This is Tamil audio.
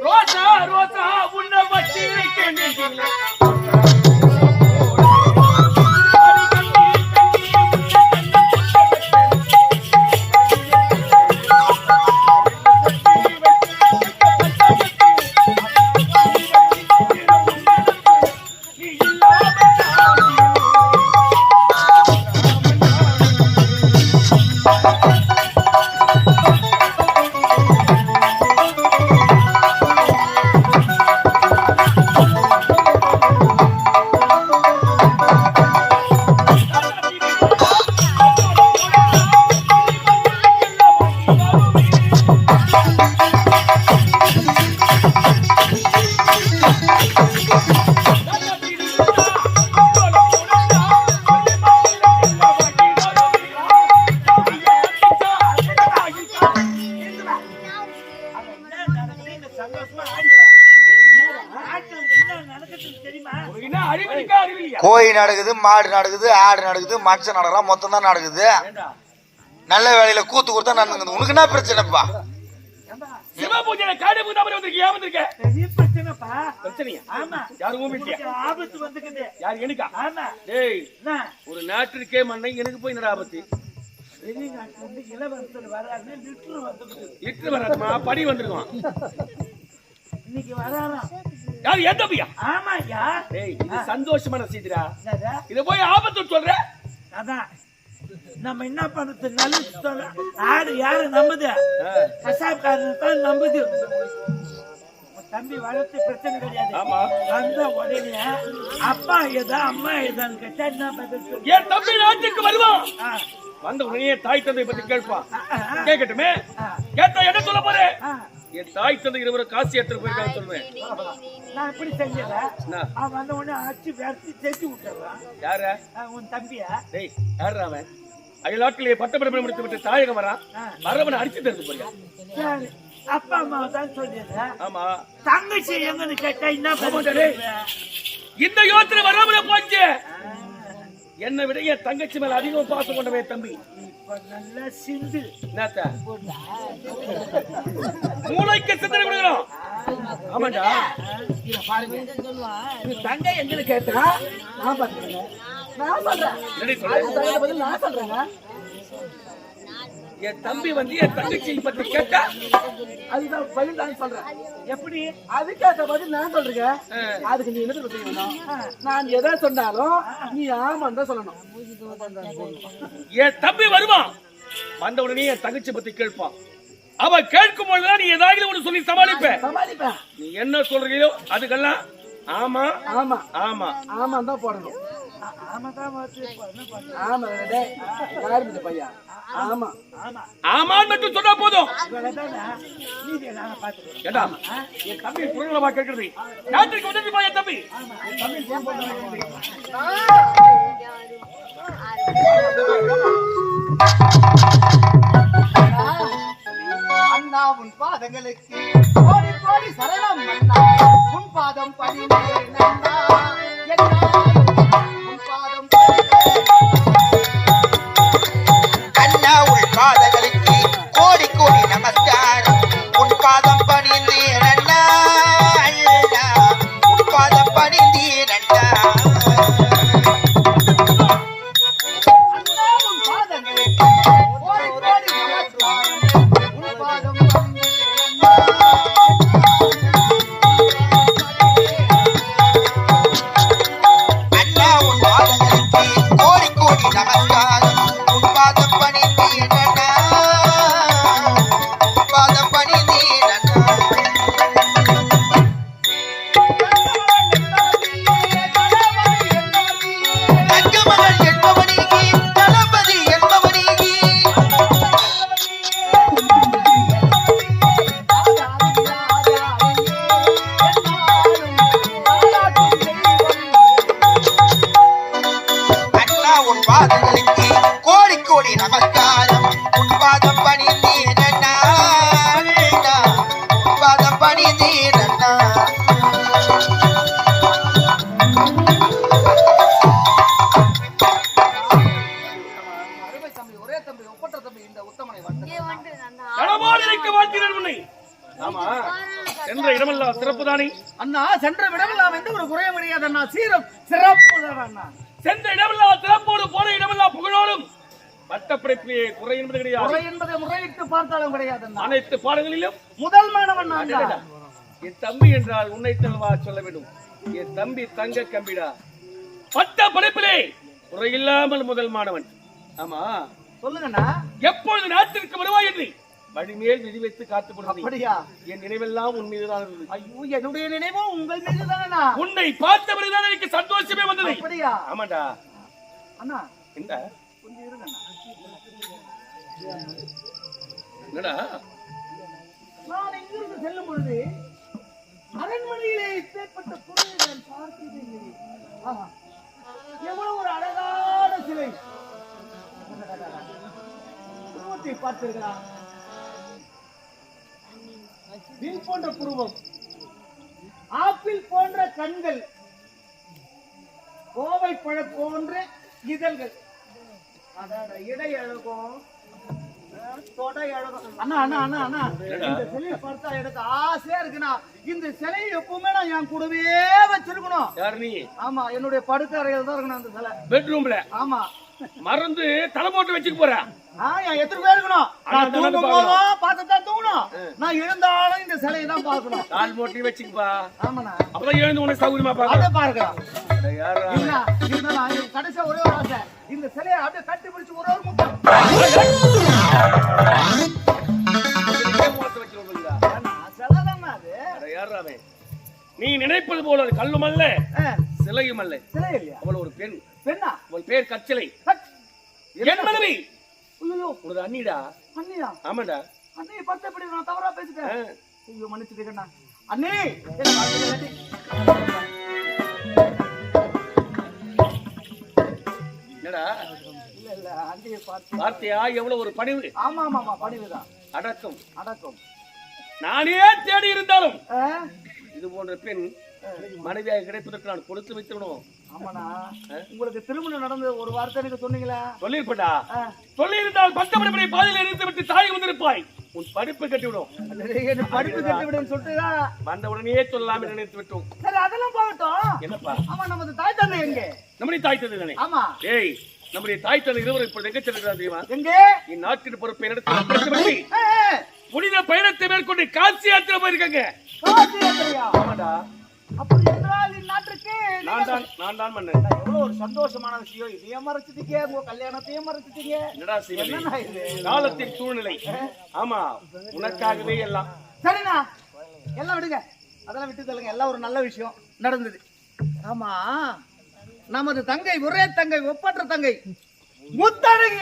ரோசா ரோசா உன்னை வச்சு வைக்கின்றீங்களே கோழி நடக்குது மாடு நடக்குது ஆடு நடக்குது மனுஷன் நடக்கலாம் மொத்தம் தான் நடக்குது. நல்ல வேலையில கூத்து கொடுத்தா நடந்துக்குது. உனக்கு என்ன பிரச்சனைப்பா? சிவ பூஜையில காடு பூஜை மாதிரி வந்திருக்கியா? வந்திருக்க. பெரிய பிரச்சனைப்பா. பிரச்சனையா? ஆமா. யாரும் உங்களுக்கு ஆபத்து வந்துக்குது. யார் எனக்கா? ஆமா. டேய் என்ன? ஒரு நாட்டிற்கே மண்ணை எனக்கு போய் என்னடா ஆபத்து? இட்டு வராதுமா? படி வந்திருக்கோம் இன்னைக்கு வராராம். யார் எந்த பையா? ஆமா ஐயா. இது சந்தோஷமான செய்திடா? இத போய் ஆபத்து சொல்ற? அதான். நம்ம என்ன பண்றது? நல்லது சொல்ல. ஆடு யாரு நம்புது? கசாப்காரன் தான் நம்புது. உன் தம்பி வளர்த்து பிரச்சனை கிடையாது. ஆமா. வந்த உடனே அப்பா ஏதா அம்மா ஏதான்னு கேட்டா என்ன பதில் சொல்லு? என் தம்பி நாட்டுக்கு வருவான். ஆ, வந்த உடனே தாய் தந்தை பத்தி கேட்பான் கேட்கட்டுமே? கேட்டா என்ன சொல்ல போறேன். என் தாய் தந்தை இருவரும் காசி எடுத்துட்டு போயிருக்காங்க சொல்லுவேன். நான் எப்படி என்ன? அவன் வந்த உடனே அடிச்சு விரட்டி செஞ்சு விட்டுறான். யார? உன் தம்பியா. டேய் யாரா அவன்? அயல்நாட்டிலே பட்டப்படிப்பு முடித்து விட்டு தாயகம் வரான் ஆ. வரவனை அடிச்சு தருது போறியா அப்பா அம்மா தான் சொல்லிடுறேன் ஆமா. தங்கச்சி எங்கன்னு கேட்டா என்ன? இந்த யோசனை வராமல போச்சு. என்னை விட என் தங்கச்சி மேல அதிகம் பாசம் கொண்டவன் தம்பி. இப்ப நல்லா சிந்து. என்னத்த? மூளைக்கு சிந்தனை கொடுக்கணும் ஆமாண்டா. தங்கை எங்கன்னு கேட்டா நான் பாத்துக்கிறேன் நான் சொல்றேன். நான் சொல்றேங்க. என் தம்பி வந்து என் தங்கச்சி பத்தி கேட்டா? அதுதான் பதில் நான் சொல்றேன். எப்படி? அதுக்கேற்ற பதில் நான் சொல்றேங்க. அதுக்கு நீ என்ன செய்யணும் நான் எதை சொன்னாலும் நீ ஆமான்னு தான் சொல்லணும். என் தம்பி வருவான் வந்த உடனே என் தங்கச்சி பத்தி கேட்பான். அவ கேட்கும் பொழுதுதான் நீ ஏதாவது ஒண்ணு சொல்லி சமாளிப்ப. சமாளிப்பேன். நீ என்ன சொல்றியோ அதுக்கெல்லாம் ஆமா ஆமா. ஆமா. ஆமான்னு தான் போடணும். ஆமா ஆமா ஆமான்னு மட்டும் சொன்னா போதும். என் தம்பி கேட்கறது நாட்டுக்கு என் தம்பி. அண்ணா உன் பாதங்களுக்கு கோடி கோடி சரணம் அண்ணா. உன் பாதம் பணிந்தேன் அண்ணா பாதங்களுக்கு கோடி கோடி நமஸ்காரம். உன் பாதம் அண்ணா உன் பாதம் பணிந்தேன் அண்ணா அருமை தம்பி ஒரே தம்பி ஒப்பற்ற தம்பி இந்த உத்தமனை வந்த கடமாடி இருக்க வாழ்த்தினர் உன்னை ஆமா என்ற இடமெல்லாம் சிறப்பு தானே அண்ணா சென்ற விடமெல்லாம் குறையும் கிடையாது அண்ணா சீரம் சிறப்பு அண்ணா சென்ற இடமெல்லாம் சிறப்போடு போன இடமெல்லாம் புகழோடும். பட்டப்படைப்பிலே குறை என்பது கிடையாது. குறை என்பதை முறையிட்டு பார்த்தாலும் கிடையாது அனைத்து பாடங்களிலும் முதல் மாணவன் நான். என் தம்பி என்றால் உன்னை தல்வா சொல்ல வேண்டும். என் தம்பி தங்க கம்பிடா. பட்ட படைப்பிலே குறையில்லாமல் முதல் மாணவன். ஆமா. சொல்லுங்கண்ணா. எப்பொழுது நாட்டிற்கு வருவாய் என்று வழிமேல் விதி வைத்து காத்துக் கொண்டது அப்படியா? என் நினைவெல்லாம் உன் மீதுதான் இருந்தது. ஐயோ என்னுடைய நினைவும் உங்கள் மீது தானண்ணா உன்னை பார்த்த பிறகுதான் எனக்கு சந்தோஷமே வந்தது. அப்படியா? ஆமாண்டா. அண்ணா என்ன கொஞ்சம் இருங்கண்ணா என்னடா? நான் இங்கிருந்து செல்லும் பொழுது அரண்மனையிலே இப்பேற்பட்ட பொருளை நான் பார்த்ததே இல்லை. ஆஹா. எவ்வளவு ஒரு அழகான சிலை. பார்த்தீர்களா? வில் போன்ற புருவம். ஆப்பிள் போன்ற கண்கள். கோவை பழ போன்ற இதழ்கள். அதாட இடை அழகும் தொடை அழகும் அண்ணா அண்ணா அண்ணா. அண்ணா இந்த சிலையை பார்த்தா எனக்கு ஆசையா இருக்குண்ணா. இந்த சிலையை எப்பவுமே நான் என் கூடவே வச்சிருக்கணும். யார் நீ? ஆமா என்னுடைய படுக்கை அறையில் தான் இருக்கணும் அந்த சிலை. பெட்ரூம்ல? ஆமா. மறந்து தலை போட்டு வச்சுக்க போற? ஆ, என் எத்தனை பேர் இருக்கணும்? நான் அண்ணா, தூங்கும் அண்ணா, போதும் பார்த்து தூங்கணும் நான் எழுந்தாலும் இந்த சிலையை தான் பார்க்கணும். கால் போட்டு வச்சுக்கப்பா. ஆமாண்ணா. அப்பதான் எழுந்து உனக்கு சௌகரியமா பாக்க அதை பார்க்கலாம். இருந்தாலும் கடைசியா ஒரே ஒரு ஆசை. இந்த சிலையை அப்படியே கட்டி பிடிச்சு ஒரு ஒரு முத்தம் நீ நினைப்பது போல அது கல்லும் அல்ல சிலையும் அல்ல. சிலை இல்லையா? அவள் ஒரு பெண். பெண்ணா? அவள் பேர் கச்சிலை. என் மனைவி. உனது அண்ணிடா? அண்ணியா? ஆமாடா. அண்ணி பார்த்து எப்படி நான் தவறா பேசிட்டேன். ஐயோ மன்னிச்சுக்கண்ணா அண்ணி அண்ணி. என்னடா? இல்ல இல்ல அண்ணியை பார்த்து. பார்த்தியா எவ்வளவு ஒரு பணிவு? ஆமா ஆமா ஆமா படிவுதான் அடக்கம். அடக்கம். நானே தேடி இருந்தாலும்? இது போன்ற பெண் மனைவியாக கிடைப்பதற்கு நான் கொடுத்து வைத்திருக்கணும் ஆமாண்ணா. உங்களுக்கு திருமணம் நடந்த ஒரு வார்த்தை எனக்கு சொன்னீங்களா? சொல்லியிருப்படா ஆ. சொல்லியிருந்தால் பட்ட படிப்பை பாதையில் இருந்து விட்டு தாய் வந்திருப்பாய். உன் படிப்பை கட்டிவிடும். என்ன படிப்பு கட்டி விடுன்னு சொல்லிட்டு வந்த உடனே சொல்லாம நினைத்து விட்டோம். சரி அதெல்லாம் போகட்டும். என்னப்பா? ஆமா நமது தாய் தந்தை எங்க? நம்முடைய தாய் தந்தை தானே? ஆமா. ஏய் நம்முடைய தாய் தந்தை இருவரும் இப்ப எங்க செல்கிறார் தெரியுமா? எங்க? இந்நாட்டின் பொறுப்பை நடத்தி புனித பயணத்தை மேற்கொண்டு காசி யாத்திரை போயிருக்காங்க. காசி யாத்திரையா? ஆமாடா. அப்படி என்றால் இந்நாட்டுக்கு நான் நான் தான் ஒரு சந்தோஷமான விஷயம். இதையும் மறைச்சிட்டீங்க உங்க கல்யாணத்தையும் மறைச்சிட்டீங்க. என்னடா செய்வது காலத்தின் சூழ்நிலை. ஆமா உனக்காகவே எல்லாம். சரிண்ணா. எல்லாம் விடுங்க. அதெல்லாம் விட்டு தள்ளுங்க. எல்லாம் ஒரு நல்ல விஷயம் நடந்தது. ஆமா. நமது தங்கை ஒரே தங்கை ஒப்பற்ற தங்கை. முத்தழகி